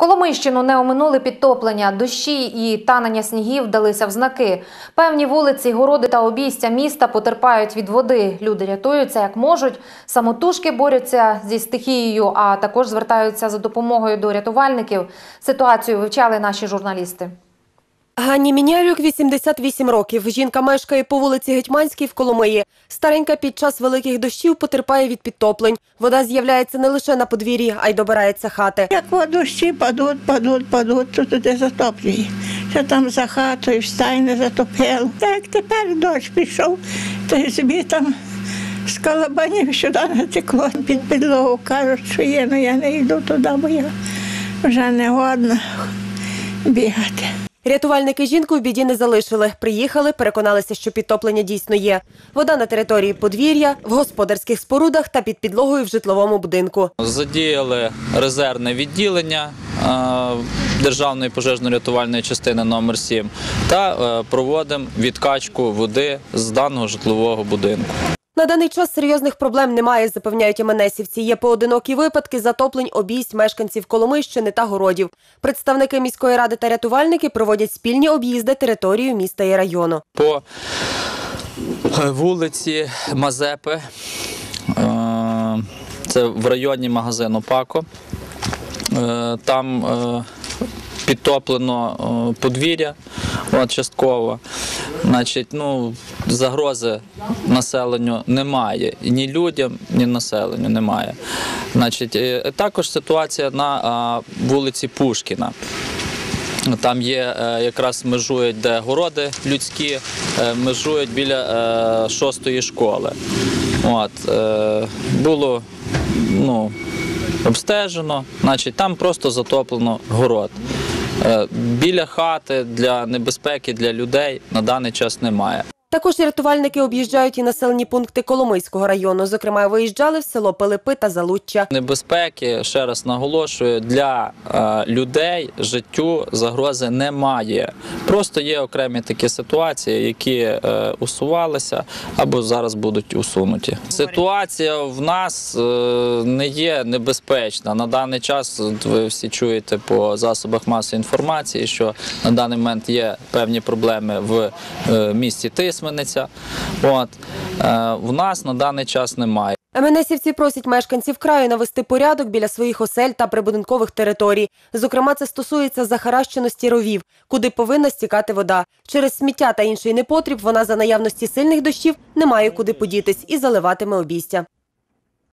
Коломийщину не оминули підтоплення, дощі і танення снігів далися в знаки. Певні вулиці, городи та обійстя міста потерпають від води. Люди рятуються як можуть. Самотужки борються зі стихією, а також звертаються за допомогою до рятувальників. Ситуацію вивчали наші журналісти. Ганні Мінярюк 88 років. Жінка мешкає по вулиці Гетьманській в Коломиї. Старенька під час великих дощів потерпає від підтоплень. Вода з'являється не лише на подвір'ї, а й добирається хати. Як во дощі падуть, падуть, падуть, то туди затоплює. Що там за хатою встань не затопило. Так тепер дощ пішов, то й собі там з колобанів сюди натекло під підлогу. Кажуть, що є, але я не йду туди, бо я вже не годна бігати. Рятувальники жінку в біді не залишили. Приїхали, переконалися, що підтоплення дійсно є. Вода на території подвір'я, в господарських спорудах та під підлогою в житловому будинку. Задіяли резервне відділення е, Державної пожежно-рятувальної частини номер 7 та е, проводимо відкачку води з даного житлового будинку. На даний час серйозних проблем немає, запевняють МНСівці. Є поодинокі випадки затоплень обійсть мешканців Коломийщини та городів. Представники міської ради та рятувальники проводять спільні об'їзди територію міста і району. По е, вулиці Мазепи, е, це в районі магазину Пако. Е, Там підтоплено е, подвір'я частково. Значить, ну, загрози населенню немає. Ні людям, ні населенню немає. Значить, е, також ситуація на вулиці Пушкіна. Там є е, якраз межують, де городи людські, межують біля шостої школи. От, було ну, обстежено, значить, там просто затоплено город. Е, біля хати для небезпеки для людей на даний час немає. Також рятувальники об'їжджають і населені пункти Коломийського району. Зокрема, виїжджали в село Пилипи та Залуччя. Небезпеки, ще раз наголошую, для е, людей життю загрози немає. Просто є окремі такі ситуації, які е, усувалися або зараз будуть усунуті. Ситуація в нас е, не є небезпечна. На даний час ви всі чуєте по засобах масової інформації, що на даний момент є певні проблеми в місті Тисмениця. От е, в нас на даний час немає. МНСівці просять мешканців краю навести порядок біля своїх осель та прибудинкових територій. Зокрема, це стосується захаращеності ровів, куди повинна стікати вода. Через сміття та інший непотріб вона за наявності сильних дощів не має куди подітись і заливатиме обійстя.